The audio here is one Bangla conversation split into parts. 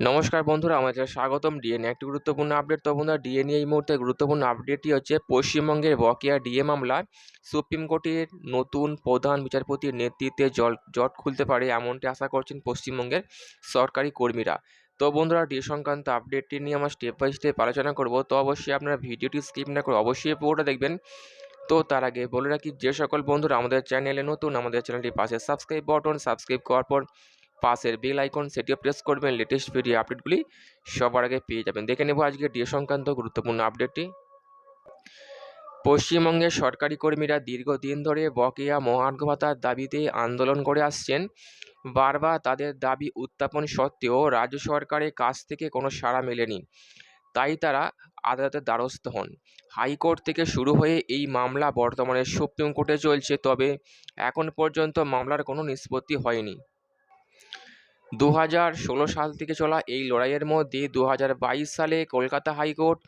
নমস্কার বন্ধুরা, আমাদের স্বাগতম ডিএনএ একটি গুরুত্বপূর্ণ আপডেট তো বন্ধুরা ডিএনএ এই মুহূর্তে গুরুত্বপূর্ণ আপডেটটি হচ্ছে পশ্চিমবঙ্গের বকেয়া ডিএ মামলা সুপ্রিম কোর্টের নতুন প্রধান বিচারপতির নেতৃত্বে জল, জট খুলতে পারে এমনটি আশা করছেন পশ্চিমবঙ্গের সরকারি কর্মীরা। তো বন্ধুরা ডিএ সংক্রান্ত আপডেটটি নিয়ে আমরা স্টেপ বাই স্টেপ আলোচনা করব। তো অবশ্যই আপনারা ভিডিওটি স্কিপ না করে অবশ্যই পুরোটা দেখবেন। তো তার আগে বলে রাখি, যে সকল বন্ধুরা আমাদের চ্যানেলে নতুন, আমাদের চ্যানেলটি পাশে সাবস্ক্রাইব বটন সাবস্ক্রাইব করার পর পাশের বেল আইকন সেটিও প্রেস করবেন। লেটেস্ট ভিডিও আপডেটগুলি সবার আগে পেয়ে যাবেন। দেখে নেব আজকে ডিএ সংক্রান্ত গুরুত্বপূর্ণ আপডেটটি পশ্চিমবঙ্গের সরকারি কর্মীরা দীর্ঘদিন ধরে বকেয়া মহার্ঘ ভাতার দাবিতে আন্দোলন করে আসছেন। বারবার তাদের দাবি উত্থাপন সত্ত্বেও রাজ্য সরকারের কাছ থেকে কোনো সাড়া মেলেনি। তাই তারা আদালতের দ্বারস্থ হন। হাইকোর্ট থেকে শুরু হয়ে এই মামলা বর্তমানে সুপ্রিম কোর্টে চলছে, তবে এখন পর্যন্ত মামলার কোনো নিষ্পত্তি হয়নি। দু হাজার ষোলো সাল থেকে চলা এই লড়াইয়ের মধ্যে দু হাজার বাইশ সালে কলকাতা হাইকোর্ট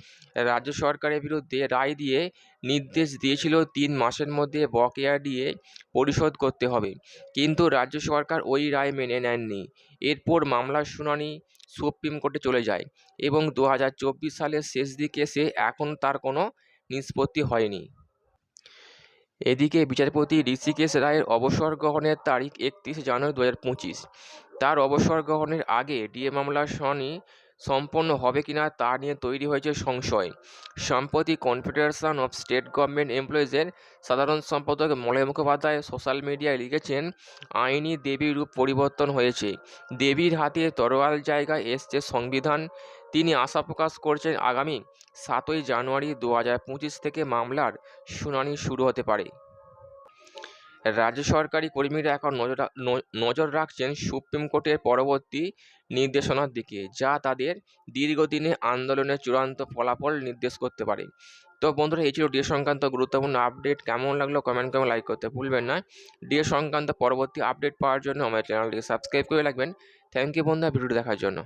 রাজ্য সরকারের বিরুদ্ধে রায় দিয়ে নির্দেশ দিয়েছিল তিন মাসের মধ্যে বকেয়া দিয়ে পরিশোধ করতে হবে। কিন্তু রাজ্য সরকার ওই রায় মেনে নেননি। এরপর মামলার শুনানি সুপ্রিম কোর্টে চলে যায় এবং দু হাজার চব্বিশ সালের শেষ দিকে সে এখন তার কোনো নিষ্পত্তি হয়নি। এদিকে বিচারপতি ঋষিকেশ রায়ের অবসর গ্রহণের তারিখ একত্রিশে জানুয়ারি দু হাজার পঁচিশ। তার অবসর গ্রহণের আগে ডিএ মামলার শুনানি সম্পন্ন হবে কিনা তা নিয়ে তৈরি হয়েছে সংশয়। সম্প্রতি কনফেডারেশন অফ স্টেট গভর্নমেন্ট এমপ্লয়িজের সাধারণ সম্পাদক মলয় মুখোপাধ্যায় সোশ্যাল মিডিয়ায় লিখেছেন, আইনি দেবীর রূপ পরিবর্তন হয়েছে। দেবীর হাতে তরোয়াল জায়গায় এসছে সংবিধান। তিনি আশা প্রকাশ করছেন আগামী সাতই জানুয়ারি দু হাজার পঁচিশ থেকে মামলার শুনানি শুরু হতে পারে। রাজ্য সরকারি কর্মীরা এখন নজর নজর রাখছেন সুপ্রিম কোর্টের পরবর্তী নির্দেশনার দিকে, যা তাদের দীর্ঘদিনে আন্দোলনের চূড়ান্ত ফলাফল নির্দেশ করতে পারে। তো বন্ধুরা, এই ছিল ডিএ সংক্রান্ত গুরুত্বপূর্ণ আপডেট। কেমন লাগল কমেন্ট করে লাইক করতে ভুলবেন না। ডিএ সংক্রান্ত পরবর্তী আপডেট পাওয়ার জন্য আমার চ্যানেলটিকে সাবস্ক্রাইব করে রাখবেন। থ্যাংক ইউ বন্ধুরা, ভিডিওটি দেখার জন্য।